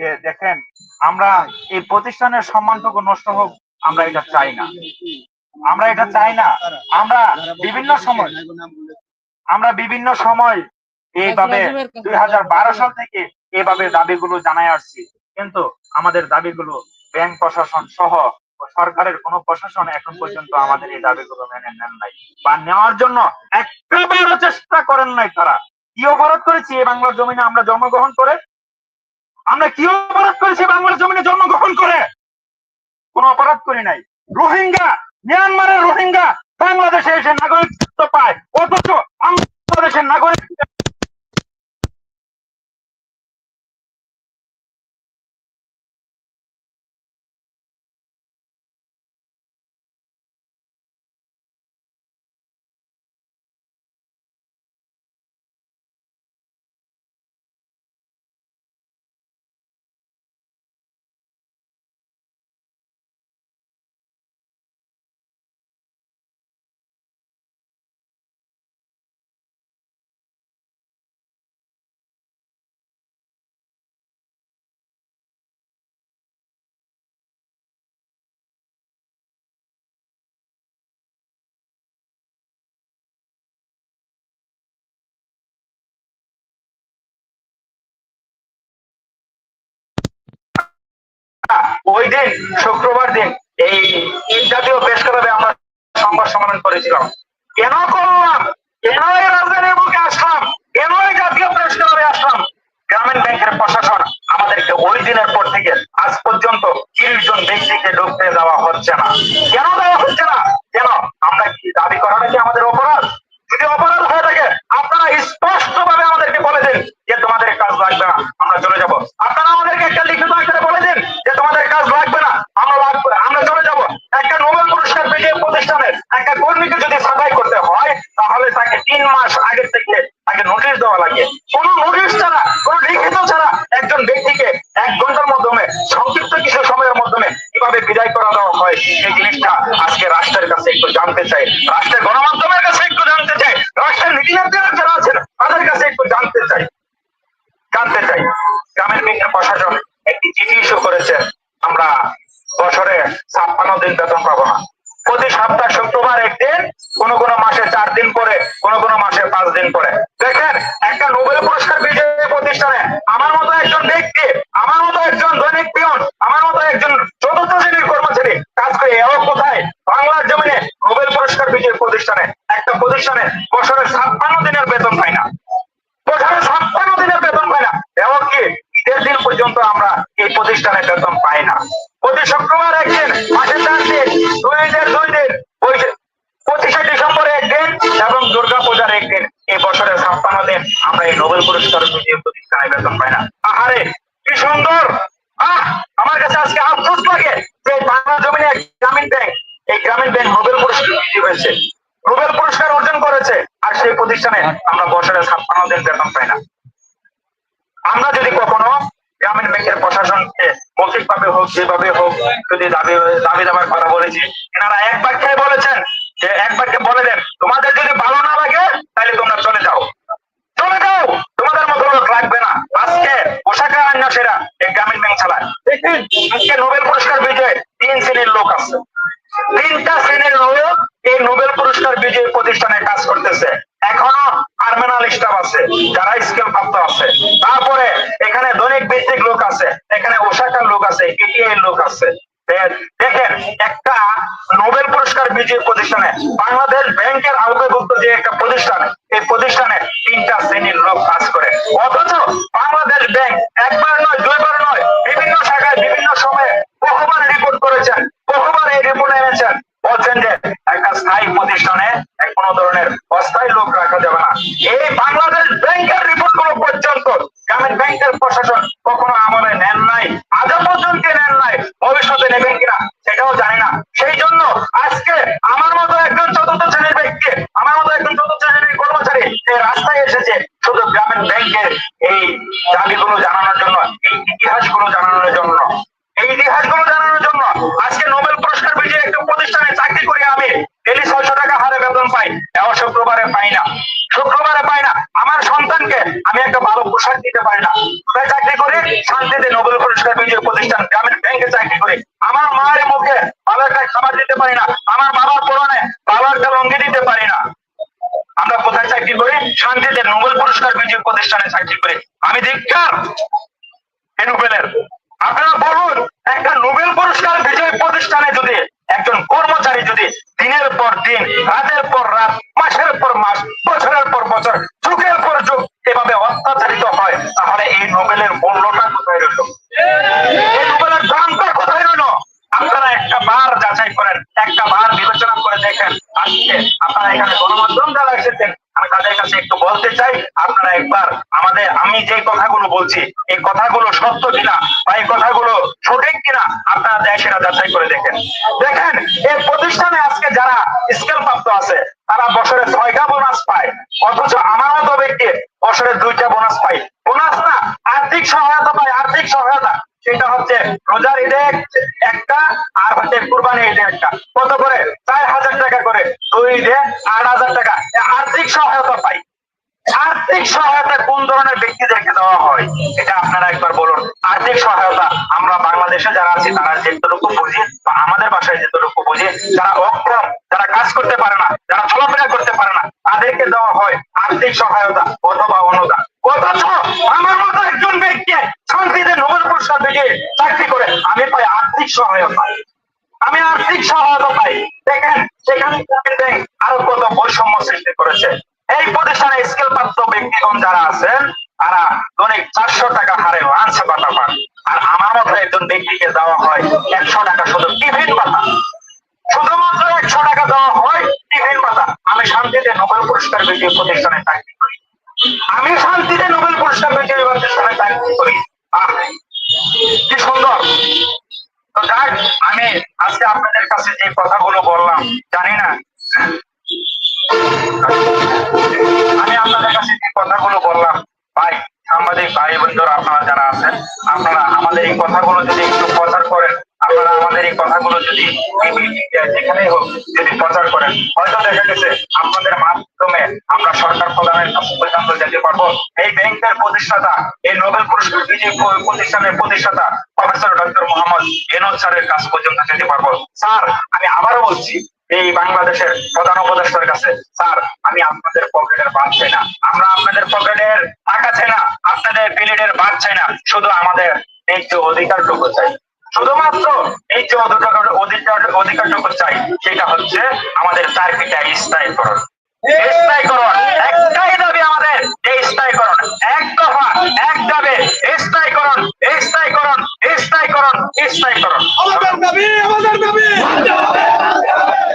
যে দেখেন, আমরা এই প্রতিষ্ঠানের সম্মানটুকু নষ্ট হোক, আমরা এটা চাই না। আমরা এটা চাই না। আমরা বিভিন্ন সময়, আমরা বিভিন্ন সময় এইভাবে দুই হাজার বারো সাল থেকে এইভাবে দাবিগুলো জানাই আসছি। কিন্তু আমাদের দাবিগুলো ব্যাংক প্রশাসন সহ সরকারের কোন প্রশাসন এখন পর্যন্ত আমাদের এই দাবিগুলো মেনে নেন নাই বা নেওয়ার জন্য একবারও চেষ্টা করেন নাই তারা। কি অপরাধ করেছি, এই বাংলার জমিনে আমরা জন্মগ্রহণ করে আমরা কি অপরাধ করেছি বাংলার জমিনে জন্মগ্রহণ করে? কোন অপরাধ করি নাই। রোহিঙ্গা, মিয়ানমারের রোহিঙ্গা বাংলাদেশে এসে নাগরিকত্ব পায়। অথচ বাংলাদেশের নাগরিক ওই দিন শুক্রবার দিন এই এই জাতীয় প্রেস করাবে আমরা সংবাদ সম্মেলন করেছিলাম। কেন করলাম কেন এই রাজধানীর বুকে আসলাম কেন এই জাতীয় প্রেস ক্লাবে আসলাম। গ্রামীণ ব্যাংকের প্রশাসন আমাদেরকে ওই দিনের পর থেকে আজ পর্যন্ত তিরিশ জন ব্যক্তিকে ঢুকতে দেওয়া হচ্ছে না কেন দেওয়া হচ্ছে না কেন আমরা কি দাবি করাটা কি আমাদের অপরাধ যদি অপরাধ হয়ে থাকে আপনারা স্পষ্ট ভাবে আমাদেরকে বলে দিন যে তোমাদের কাজ লাগবে না আমরা চলে যাব আপনারা আমাদেরকে একটা লিখিত আকারে বলে দিন যে তোমাদের কাজ লাগবে না আমরা লাগবে আমরা চলে যাব একটা নোবেল পুরস্কার বিজয়ী প্রতিষ্ঠানের একটা কর্মীকে যদি সাফাই করতে হয় তাহলে তাকে তিন মাস আগের থেকে তাকে নোটিশ দেওয়া লাগে কোন নোটিশ ছাড়া কোন লিখিত ছাড়া একজন ব্যক্তিকে এক ঘণ্টার মাধ্যমে সংক্ষিপ্ত কিছু সময়ের মাধ্যমে কীভাবে বিদায় করা দেওয়া হয় সেই জিনিসটা আজকে রাষ্ট্রের কাছে একটু জানতে চাই রাষ্ট্রের গণমাধ্যমের কাছে একটু জানতে চাই রাষ্ট্রের নীতিনির্ধারক যারা আছেন, তাদের কাছে একটু জানতে চাই জানতে চাই গ্রামের ব্যাংকের প্রশাসন একটি চিঠি ইস্যু করেছে, আমরা বছরে ছাপ্পান্ন দিন বেতন পাবো না। প্রতি সপ্তাহ শুক্রবার একদিন, কোন কোন মাসে চার দিন পরে, কোন কোন মাসে পাঁচ দিন পরে দেখেন একটা নোবেল পুরস্কার বিজয়ী প্রতিষ্ঠানে আমার মতো একজন ব্যক্তি আমার মতো একজন দৈনিক পিয়ন আমার মতো একজন চতুর্থ শ্রেণির কর্মচারী কাজ করে এও কোথায় বাংলার জমিনে নোবেল পুরস্কার বিজয়ী প্রতিষ্ঠানে একটা প্রতিষ্ঠানে বছরে ছাপ্পান্ন দিনের বেতন পায় না বছরে ছাপ্পান্ন দিনের বেতন পাই না এমনকি ঈদের দিন পর্যন্ত আমরা এই প্রতিষ্ঠানে বেতন পাই না প্রতি শুক্রবার একদিন মাসে চার দিন দুই দিন দুই দিন বৈশা- পঁচিশে ডিসেম্বরে একদিন এবং দুর্গা পূজার একদিন এই বছরে ছাপ্পান্ন দিন আমরা এই নোবেল পুরস্কার বিজয়ী প্রতিষ্ঠানে বেতন পাই না। আহারে, কি সুন্দর! আমার কাছে আজকে আফসোস লাগে যে বাংলা জমিনে এক গ্রামীণ ব্যাংক, এই গ্রামীণ ব্যাংক নোবেল পুরস্কার বিজয়ী হয়েছে। নোবেল পুরস্কার অর্জন করেছে আর সেই প্রতিষ্ঠানে আমরা বছরে ছাপ্পান্ন দিন বেতন পাই না। আমরা যদি কখনো গ্রামীণ ব্যাংকের প্রশাসনকে মৌখিক ভাবে হোক, যেভাবে হোক, যদি দাবি দাবি দাবার কথা বলেছি, এনারা এক বাক্যে বলেছেন যে, এক বাক্যে বলে দেন, তোমাদের যদি ভালো না লাগে, তাহলে তোমরা চলে যাও চলে যাও তোমাদের মতো লোক লাগবে না আজকে আন্যাসীরা এই গ্রামীণ ব্যাংক চালায়। দেখেন আজকে নোবেল পুরস্কার দেখেন, একটা নোবেল পুরস্কার বিজয়ী প্রতিষ্ঠানে বাংলাদেশ ব্যাংকের আওতাভুক্ত যে একটা প্রতিষ্ঠান, এই প্রতিষ্ঠানে তিনটা শ্রেণির লোক কাজ করে। অথচ বাংলাদেশ ব্যাংক একবার নয়, দুইবার নয়, বিভিন্ন শাখায় বিভিন্ন সময়ে বহুবার রিপোর্ট করেছেন, বহুবার এই রিপোর্ট এনেছেন বলছেন যে একটা স্থায়ী প্রতিষ্ঠানে এক কোনো ধরনের অস্থায়ী লোক রাখা যাবে না এই বাংলাদেশ ব্যাংকের রিপোর্টগুলো পর্যন্ত গ্রামীণ ব্যাংকের প্রশাসন কখনো আমলে নেন নাই আজও পর্যন্ত নেন নাই ভবিষ্যতে নেবেন কিনা সেটাও জানি না। সেই জন্য আজকে আমার মতো একজন চতুর্থ শ্রেণির ব্যক্তি, আমার মতো একজন চতুর্থ শ্রেণির কর্মচারী এই রাস্তায় এসেছে শুধু গ্রামীণ ব্যাংকের এই দাবিগুলো জানানোর জন্য, এই ইতিহাসগুলো জানানোর জন্য। এই ইতিহাসগুলো জানানোর জন্য আজকে নোবেল পুরস্কার বিজয়ী একটা প্রতিষ্ঠানে চাকরি করি আমি ডেলি ছয়শো টাকা হারে বেতন পাই, এও শুক্রবারে পাই না। শুক্রবারে পাই না, আমার সন্তানকে আমি একটা ভালো পোশাক দিতে পারি না। কোথায় চাকরি করি? শান্তিতে নোবেল পুরস্কার বিজয়ী প্রতিষ্ঠান গ্রামীণ মায়ের মুখে ভালো একটা খাবার দিতে পারি না, আমার বাবার পরনে ভালো একটা লঙ্গি দিতে পারি না। আমরা কোথায় চাকরি করি? শান্তিতে নোবেল পুরস্কার বিজয়ী প্রতিষ্ঠানে চাকরি করি। আমি ধিক্কার এই আপনারা বলুন, একটা নোবেল পুরস্কার বিজয়ী প্রতিষ্ঠানে যদি একজন কর্মচারী যদি দিনের পর দিন, রাতের পর রাত, মাসের পর মাস, বছরের পর বছর, যুগের পর যুগ এভাবে অত্যাচারিত হয়, তাহলে এই নোবেলের মূল্যটা কোথায় রইল এই নোবেলের দামটা কোথায় রইল আপনারা একটা বার যাচাই করেন, একটা বার বিবেচনা করে দেখেন আজকে আপনারা এখানে গণমাধ্যম যারা এসেছেন, আমি তাদের কাছে একটু বলতে চাই, আপনারা একবার আমাদের, আমি যে কথাগুলো বলছি, এই কথাগুলো সত্য কিনা বা এই কথাগুলো সঠিক কিনা, আপনারা দেয় সেটা যাচাই করে দেখেন। দেখেন, এই প্রতিষ্ঠানে আজকে যারা স্কেল প্রাপ্ত আছে, তারা বছরে ছয়টা বোনাস পায়। অথচ আমার মতো ব্যক্তি বছরে দুইটা বোনাস পায়। বোনাস না, আর্থিক সহায়তা পায়, আর্থিক সহায়তা। রোজার ঈদে একটা আর হচ্ছে কুরবানি ঈদে একটা। কত করে? চার হাজার টাকা করে। দুই ঈদে আট হাজার টাকা। আর্থিক সহায়তা পাই। আর্থিক সহায়তা কোন ধরনের ব্যক্তিদেরকে দেওয়া হয়, এটা আপনারা একবার বলুন। আর্থিক সহায়তা, আমরা বাংলাদেশে যারা আছি, তারা যেটুকু বুঝি, বা আমাদের বাসায় যেটুকু বুঝি, যারা অক্ষম, যারা কাজ করতে পারে না যারা চলাফেরা করতে পারে না তাদেরকে দেওয়া হয় আর্থিক সহায়তা অথবা অনুদান অথচ আমার মতো একজন ব্যক্তি শান্তিতে নোবেল পুরস্কার পেয়ে চাকরি করে আমি পাই আর্থিক সহায়তা আমি আর্থিক সহায়তা পাই দেখেন সেখানে গ্রামীণ ব্যাংক আরও কত বৈষম্য সৃষ্টি করেছে। এই প্রতিষ্ঠানে স্কেল প্রাপ্ত ব্যক্তিগণ যারা আছেন, তারা দৈনিক চারশো টাকা হারে লাঞ্চ পাতা পান। আর আমার মতো একজন ব্যক্তিকে দেওয়া হয় একশো টাকা, শুধু টিফিন পাতা। শুধুমাত্র একশো টাকা দেওয়া হয় টিফিন পাতা। আমি শান্তিতে নোবেল পুরস্কার বিজয়ী প্রতিষ্ঠানে চাকরি করি। আমি শান্তিতে নোবেল পুরস্কার বিজয়ী প্রতিষ্ঠানে চাকরি করি। আমি আজকে আপনাদের কাছে যে কথাগুলো বললাম, জানি না। আমি আপনাদের কাছে যে কথাগুলো বললাম, ভাই, সাংবাদিক ভাই বন্ধুরা, আপনারা যারা আছেন, আপনারা আমাদের এই কথাগুলো যদি একটু প্রচার করেন, আপনারা আমাদের এই কথাগুলো যদি যেখানেই হোক যদি প্রচার করেন, হয়তো দেখা গেছে আপনাদের মাধ্যমে আমরা সরকার প্রধানের পর্যন্ত যেতে পারব। এই ব্যাংকের প্রতিষ্ঠাতা, এই নোবেল পুরস্কার বিজয়ী প্রতিষ্ঠানের প্রতিষ্ঠাতা প্রফেসর ডক্টর মোহাম্মদ এনদ স্যারের কাছ পর্যন্ত যেতে পারব। স্যার, আমি আবারও বলছি, এই বাংলাদেশের প্রধান উপদেষ্টার কাছে, স্যার, আমি আপনাদের পকেটের বাদ চাই না। আমরা আপনাদের পকেটের টাকা চাই না, আপনাদের পিরিয়ডের বাদ চাই না। শুধু আমাদের এই যে অধিকারটুকু চাই। শুধুমাত্র এই যে অধিকার অধিকার অধিকারটুকু চাই সেটা হচ্ছে আমাদের চাকরিটা স্থায়ীকরণ স্থায়ীকরণ।